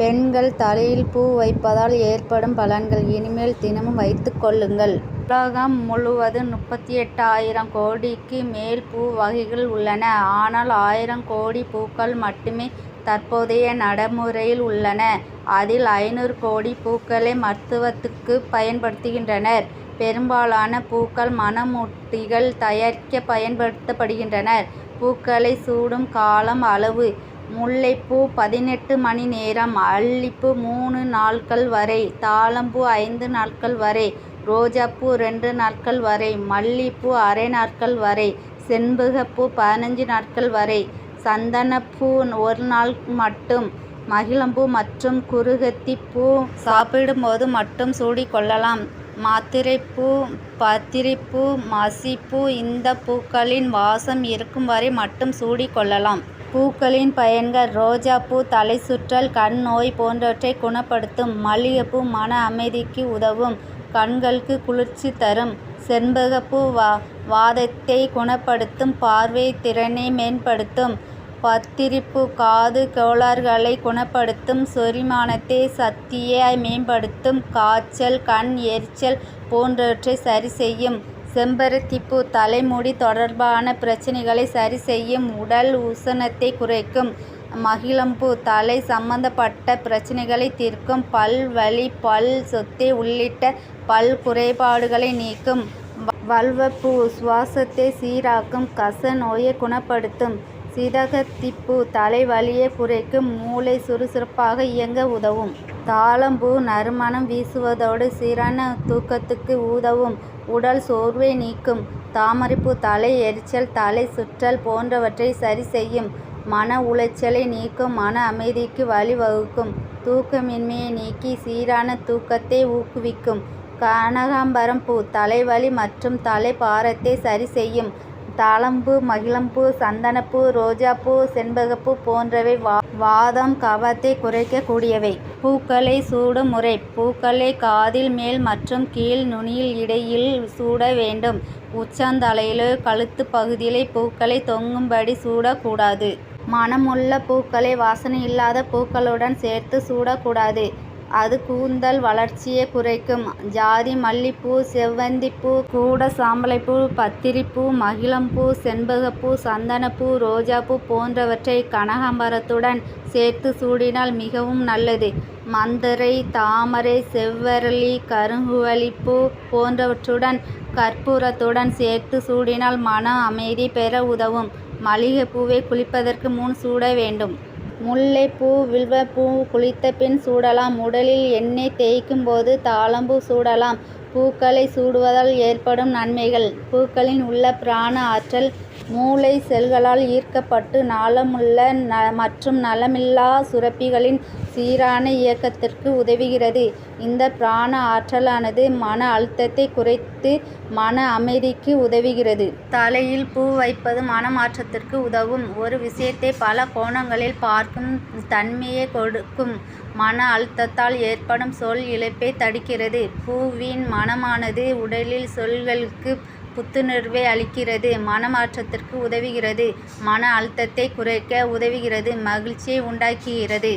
பெண்கள் தலையில் பூ வைப்பதால் ஏற்படும் பலன்கள் இனிமேல் தினமும் வைத்துக் கொள்ளுங்கள். உலகம் முழுவதும் முப்பத்தி எட்டு ஆயிரம் கோடிக்கு மேல் பூ வகைகள் உள்ளன. ஆனால் ஆயிரம் கோடி பூக்கள் மட்டுமே தற்போதைய நடைமுறையில் உள்ளன. அதில் ஐநூறு கோடி பூக்களை மருத்துவத்துக்கு பயன்படுத்துகின்றனர். பெரும்பாலான பூக்கள் மணமூட்டிகள் தயாரிக்க பயன்படுத்தப்படுகின்றன. பூக்களை சூடும் காலம் அளவு முல்லைப்பூ பதினெட்டு மணி நேரம் அல்லிப்பூ மூணு நாட்கள் வரை தாழம்பூ ஐந்து நாட்கள் வரை ரோஜாப்பூ ரெண்டு நாட்கள் வரை மல்லிப்பூ அரை நாட்கள் வரை செண்பகப்பூ பதினஞ்சு நாட்கள் வரை சந்தனப்பூ ஒரு நாள் மட்டும் மகிழம்பூ மற்றும் குருகத்தி பூ சாப்பிடும்போது மட்டும் சூடிக்கொள்ளலாம் மாத்திரைப்பூ பத்திரிப்பூ மசிப்பூ இந்த பூக்களின் வாசம் இருக்கும் வரை மட்டும் சூடிக்கொள்ளலாம் பூக்களின் பயன்கள் ரோஜாப்பூ தலைச்சுற்றல் கண் நோய் போன்றவற்றை குணப்படுத்தும். மல்லிகைப்பூ மன அமைதிக்கு உதவும் கண்களுக்கு குளிர்ச்சி தரும். செண்பகப்பூ வா வாதத்தை குணப்படுத்தும் பார்வை திறனை மேம்படுத்தும். பத்திரிப்பூ காது கோளாறுகளை குணப்படுத்தும் செரிமானத்தை சக்தியை மேம்படுத்தும் காய்ச்சல் கண் எரிச்சல் போன்றவற்றை சரி செய்யும். செம்பருத்திப்பூ தலைமுடி தொடர்பான பிரச்சனைகளை சரி செய்யும் உடல் உஷ்ணத்தை குறைக்கும். மகிழம்பூ தலை சம்பந்தப்பட்ட பிரச்சனைகளை தீர்க்கும் பல் வலி பல் சொத்தை உள்ளிட்ட பல் குறைபாடுகளை நீக்கும். வல்வப்பூ சுவாசத்தை சீராக்கும் கச நோயை குணப்படுத்தும். சிதகத்திப்பூ தலைவலியை குறைக்கும் மூளை சுறுசுறுப்பாக இயங்க உதவும். தாழம்பூ நறுமணம் வீசுவதோடு சீரான தூக்கத்துக்கு உதவும் உடல் சோர்வை நீக்கும். தாமரைப்பூ தலை எரிச்சல் தலை சுற்றல் போன்றவற்றை சரி செய்யும் மன உளைச்சலை நீக்கும் மன அமைதிக்கு வழி வகுக்கும் தூக்கமின்மையை நீக்கி சீரான தூக்கத்தை ஊக்குவிக்கும். கனகாம்பரம் பூ தலைவலி மற்றும் தலை பாரத்தை சரி செய்யும். தாழம்பூ மகிழம்பூ சந்தனப்பூ ரோஜாப்பூ செண்பகப்பூ போன்றவை வாதம் கபத்தை குறைக்கக்கூடியவை. பூக்களை சூடும் முறை. பூக்களை காதில் மேல் மற்றும் கீழ் நுனியில் இடையில் சூட வேண்டும். உச்சந்தலையிலோ கழுத்துப் பகுதியிலே பூக்களை தொங்கும்படி சூடக்கூடாது. மனமுள்ள பூக்களை வாசனை இல்லாத பூக்களுடன் சேர்த்து சூடக்கூடாது. அது கூந்தல் வளர்ச்சியை குறைக்கும். ஜாதி மல்லிப்பூ செவ்வந்திப்பூ கூட சாம்பலைப்பூ பத்திரிப்பூ மகிழம்பூ செண்பகப்பூ சந்தனப்பூ ரோஜாப்பூ போன்றவற்றை கனகாம்பரத்துடன் சேர்த்து சூடினால் மிகவும் நல்லது. மந்தரை தாமரை செவ்வரளி கருங்குவளைப்பூ போன்றவற்றுடன் கற்பூரத்துடன் சேர்த்து சூடினால் மன அமைதி பெற உதவும். மல்லிகைப்பூவை குளிப்பதற்கு முன் சூட வேண்டும். முல்லைப்பூ வில்வப்பூ குளித்த பின் சூடலாம். உடலில் எண்ணெய் தேய்க்கும் போது தாழம்பூ சூடலாம். பூக்களை சூடுவதால் ஏற்படும் நன்மைகள் பூக்களின் உள்ள பிராண ஆற்றல் மூளை செல்களால் ஈர்க்கப்பட்டு நாளமுள்ள ந மற்றும் நலமில்லா சுரப்பிகளின் சீரான இயக்கத்திற்கு உதவுகிறது. இந்த பிராண ஆற்றலானது மன அழுத்தத்தை குறைத்து மன அமைதிக்கு உதவுகிறது. தலையில் பூ வைப்பது மனமாற்றத்திற்கு உதவும். ஒரு விஷயத்தை பல கோணங்களில் பார்க்கும் தன்மையை கொடுக்கும். மன அழுத்தத்தால் ஏற்படும் சொல் இழப்பை தடுக்கிறது. பூவின் மணமானது உடலில் செல்களுக்கு புத்துணர்வை அளிக்கிறது மனமாற்றத்திற்கு உதவுகிறது மன அழுத்தத்தை குறைக்க உதவுகிறது மகிழ்ச்சியை உண்டாக்குகிறது.